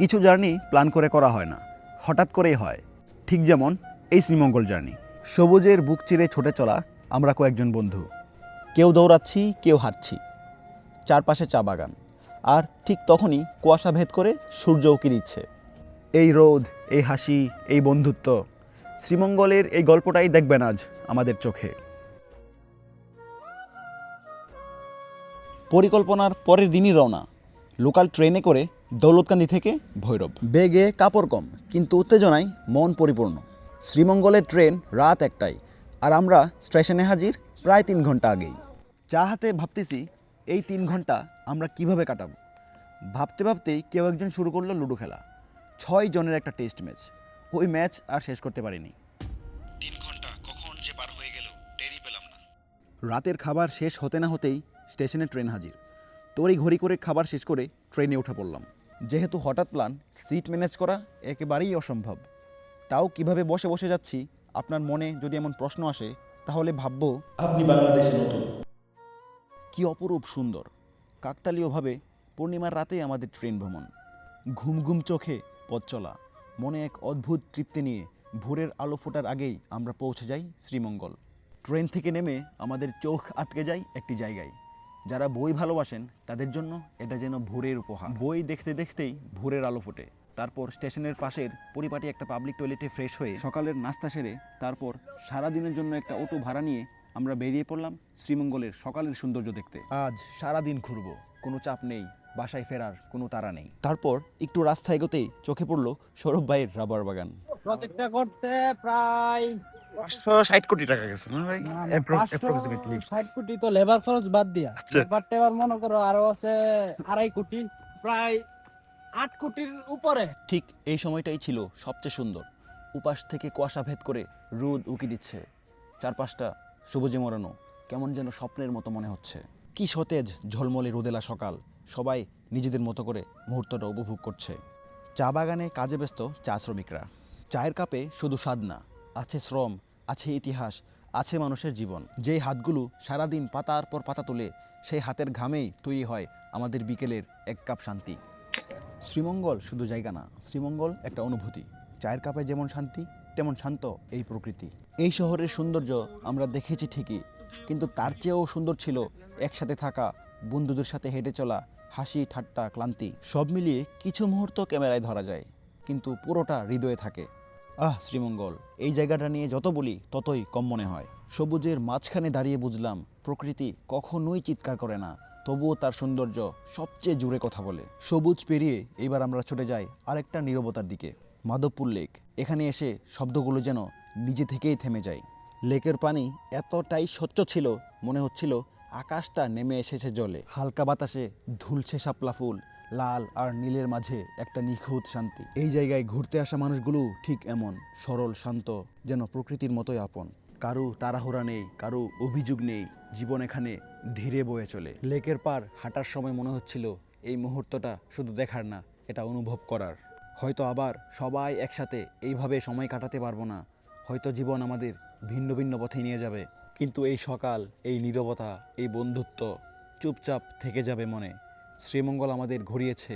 কিছু journey plan করে করা হয় না। হঠাৎ করেই হয়। ঠিক যেমন এই শ্রীমঙ্গল জার্নি। সবুজের বুক চিরে ছুটে চলা আমরা কয়েকজন বন্ধু। কেউ দৌড়াচ্ছি, কেউ হাঁটছি। চারপাশে চা বাগান। আর ঠিক তখনই কুয়াশা ভেদ করে সূর্য উকি দিচ্ছে। এই রোদ, এই হাসি, এই বন্ধুত্ব, শ্রীমঙ্গলের এই গল্পটাই দেখবেন আজ আমাদের চোখে। পরিকল্পনার পরের দিনই রওনা। লোকাল ট্রেনে করে দৌলতকান্দি থেকে ভৈরব। বেগে কাপড় কম কিন্তু উত্তেজনায় মন পরিপূর্ণ। শ্রীমঙ্গলের ট্রেন রাত একটাই আর আমরা স্টেশনে হাজির প্রায় তিন ঘণ্টা আগেই। চা হাতে ভাবতেছি এই তিন ঘণ্টা আমরা কীভাবে কাটাবো? ভাবতে ভাবতেই কেউ একজন শুরু করল লুডো খেলা। ছয় জনের একটা টেস্ট ম্যাচ। ওই ম্যাচ আর শেষ করতে পারিনি। তিন ঘণ্টা কখন যে পার হয়ে গেল টেরই পেলাম না। রাতের খাবার শেষ হতে না হতেই স্টেশনে ট্রেন হাজির। তোরই ঘড়ি করে খাবার শেষ করে ট্রেনে উঠে পড়লাম। যেহেতু হঠাৎ প্ল্যান সিট ম্যানেজ করা একেবারেই অসম্ভব। তাও কীভাবে বসে বসে যাচ্ছি, আপনার মনে যদি এমন প্রশ্ন আসে, তাহলে ভাববো আপনি বাংলাদেশে নতুন। কি অপরূপ সুন্দর। কাকতালীয়ভাবে পূর্ণিমার রাতে আমাদের ট্রেন ভ্রমণ। ঘুম ঘুম চোখে পথ চলা। মনে এক অদ্ভুত তৃপ্তি নিয়ে ভোরের আলো ফোটার আগেই আমরা পৌঁছে যাই শ্রীমঙ্গল। ট্রেন থেকে নেমে আমাদের চোখ আটকে যায় একটি জায়গায়। যারা বই ভালোবাসেন, তাদের জন্য এটা যেন ভোরের উপহার। বই দেখতে দেখতেই ভোরের আলো ফোটে। তারপর স্টেশনের পাশের পরিপাটি একটা পাবলিক টয়লেটে ফ্রেশ হয়ে সকালের নাস্তা সেরে তারপর সারা দিনের জন্য একটা অটো ভাড়া নিয়ে আমরা বেরিয়ে পড়লাম শ্রীমঙ্গলের সকালের সৌন্দর্য দেখতে। আজ সারা দিন ঘুরবো, কোনো চাপ নেই, বাসায় ফেরার কোনো তাড়া নেই। তারপর একটু রাস্তা এগোতেই চোখে পড়ল সৌরভ ভাইয়ের রাবার বাগান। প্রজেক্টটা করতে প্রায় পাঁচশো ষাট কোটি টাকা গেছে না ভাই? অ্যাপ্রক্সিমেটলি ষাট কোটি তো লেবার খরচ বাদ দিয়া। আচ্ছা। লেবার টেবার মনে করো আরও আছে আড়াই কোটি প্রায় আট কোটির উপরে। ঠিক এই সময়টাই ছিল সবচেয়ে সুন্দর। উপাস থেকে কুয়াশা ভেদ করে রোদ উকি দিচ্ছে। চারপাশটা সবুজে মরানো কেমন যেন স্বপ্নের মতো মনে হচ্ছে। কি সতেজ ঝলমলে রোদেলা সকাল সবাই নিজেদের মতো করে মুহূর্তটা উপভোগ করছে। চা বাগানে কাজে ব্যস্ত চা শ্রমিকরা। চায়ের কাপে শুধু স্বাদ না আছে শ্রম, আছে ইতিহাস, আছে মানুষের জীবন। যেই হাতগুলো সারাদিন পাতার পর পাতা তোলে, সেই হাতের ঘামেই তৈরি হয় আমাদের বিকেলের এক কাপ শান্তি। শ্রীমঙ্গল শুধু জায়গা না, শ্রীমঙ্গল একটা অনুভূতি। চায়ের কাপে যেমন শান্তি, তেমন শান্ত এই প্রকৃতি। এই শহরের সৌন্দর্য আমরা দেখেছি ঠিকই, কিন্তু তার চেয়েও সুন্দর ছিল একসাথে থাকা, বন্ধুদের সাথে হেঁটে চলা, হাসি, ঠাট্টা, ক্লান্তি, সব মিলিয়ে কিছু মুহূর্ত ক্যামেরায় ধরা যায়, কিন্তু পুরোটা হৃদয়ে থাকে। আহ, শ্রীমঙ্গল। এই জায়গাটা নিয়ে যত বলি, ততই কম মনে হয়। সবুজের মাঝখানে দাঁড়িয়ে বুঝলাম, প্রকৃতি কখনোই চিৎকার করে না, তবুও তার সৌন্দর্য সবচেয়ে জুড়ে কথা বলে। সবুজ পেরিয়ে এবার আমরা ছুটে যাই আরেকটা নীরবতার দিকে, মাধবপুর লেক। এখানে এসে শব্দগুলো যেন নিজে থেকেই থেমে যায়। লেকের পানি এতটাই স্বচ্ছ ছিল, মনে হচ্ছিল আকাশটা নেমে এসেছে জলে। হালকা বাতাসে ধুলছে শাপলা ফুল লাল আর নীলের মাঝে একটা নিখুঁত শান্তি। এই জায়গায় ঘুরতে আসা মানুষগুলো ঠিক এমন, সরল, শান্ত, যেন প্রকৃতির মতোই আপন। কারও তাড়াহুড়া নেই, কারও অভিযোগ নেই, জীবন এখানে ধীরে বয়ে চলে। লেকের পার হাঁটার সময় মনে হচ্ছিল, এই মুহূর্তটা শুধু দেখার না, এটা অনুভব করার। হয়তো আবার সবাই একসাথে এইভাবে সময় কাটাতে পারব না। হয়তো জীবন আমাদের ভিন্ন ভিন্ন পথে নিয়ে যাবে। কিন্তু এই সকাল, এই নীরবতা, এই বন্ধুত্ব চুপচাপ থেকে যাবে মনে। শ্রীমঙ্গল আমাদের ঘুরিয়েছে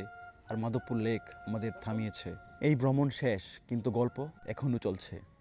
আর মাধবপুর লেক আমাদের থামিয়েছে। এই ভ্রমণ শেষ, কিন্তু গল্প এখনও চলছে।